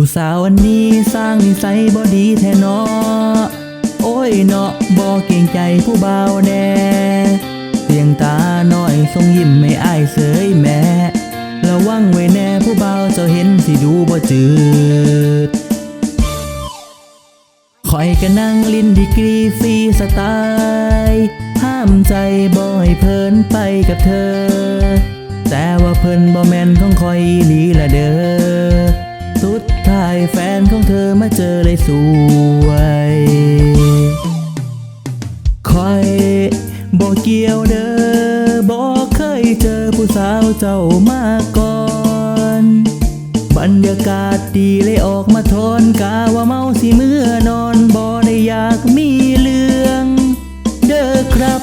ผู้สาวอันนี้สร้างนิสัยบ่ดีแท้นาะโอ้ยเนาะบ่เก่งใจผู้บ่าวแน่เสียงตาหน่อยทรงยิ้มไม่อายเสยแม่ระวังไว้แน่ผู้บ่าวเจ้าเห็นสิดูบ่จืดคอยก็นั่งลินดีกรีฟรีสไตล์ห้ามใจบ่ให้เพลินไปกับเธอ แต่ว่าเพลินบ่แม่นของคอยอีลีละเด้อสุด ท้ายแฟนของเธอมาเจอเลยสวยคอยบ่เกี่ยวเด้อบ่เคยเจอผู้สาวเจ้ามาก่อน บรรยากาศดีเลยออกมาทนกาว่าเมาสิเมื่อนอนบ่ได้อยากมีเรื่อง เด้อครับ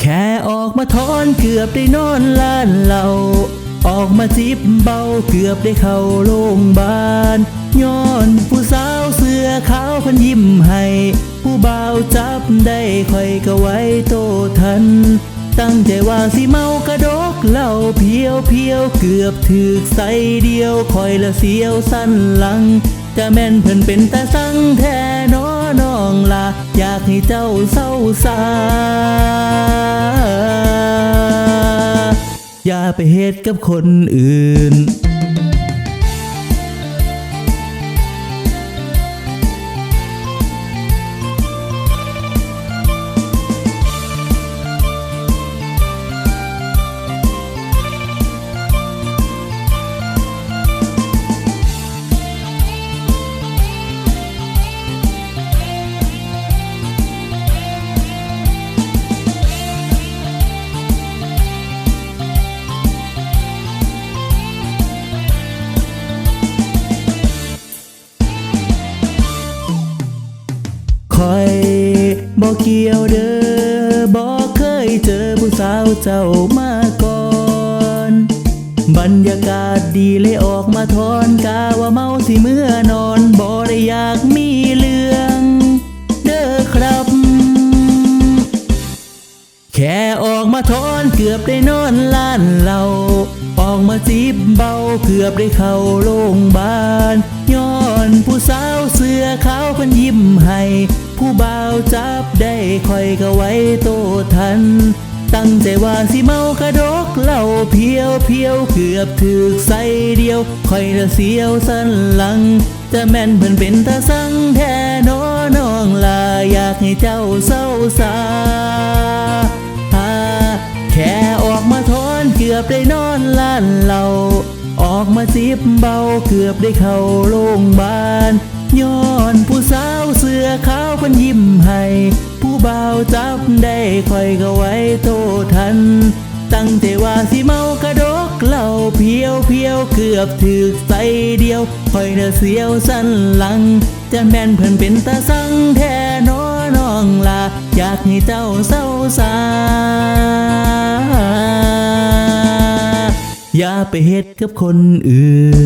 แค่ออกมาทอนเกือบได้นอนล้านเหล่า ออกมาจิบเบาเกือบได้เข้าโรงพยาบาลย้อนผู้สาวเสื้อขาวเพันยิ้มให้ ผู้บ่าวจับได้คอยก็ไว้โตทัน ตั้งใจว่าสิเมากระดกเหล้าเพียวเพียวเกือบถึกใส่เดียวคอยละเสียวสั้นหลัง จะแม่นเพิ่นเป็นตาสังแท้น้อน้องละอยากให้เจ้าเศร้าสา อย่าไปเฮ็ดกับคนอื่น คอยบอกเกี่ยวเด้อบอกเคยเจอผู้สาวเจ้ามาก่อน บรรยากาศดีเลยออกมาทอนกาว่าเมาสิเมื่อนอนบ่ได้อยากมีเรื่อง เด้อครับ แค่ออกมาทอน เกือบได้นอนล้านเราออกมาจีบเบาเกือบได้เข้าโรงพยาบาลย้อนผู้สาวเสื้อขาวเพันยิ้มให้ผู้บ่าวจับได้คอยก็ไว้โตทัน ตั้งใจว่าสิเมากระดกเหล้าเพียวเพียวเกือบถึกใส่เดียวคอยละเสียวสันหลัง จะแม่นเพิ่นเป็นตาสังแท้น้อน้องลาอยากให้เจ้าเศร้าสา อบได้นอนล้านเราออกมาจิบเบาเกือบได้เข้าโรงพยาบาลย้อนผู้สาวเสื้อขาวคนยิ้มให้ ผู้บ่าวจับได้คอยก็ไว้โตทัน ตั้งใจว่าสิเมากระดกเหล้าเพียวเพียวเกือบถึกใส่เดียวคอยเดาเสียวสันหลัง จะแม่นเพิ่นเป็นตาสังแท้น้อน้องลาอยากให้เจ้าเศร้าสา อย่าไปเฮ็ดกับคนอื่น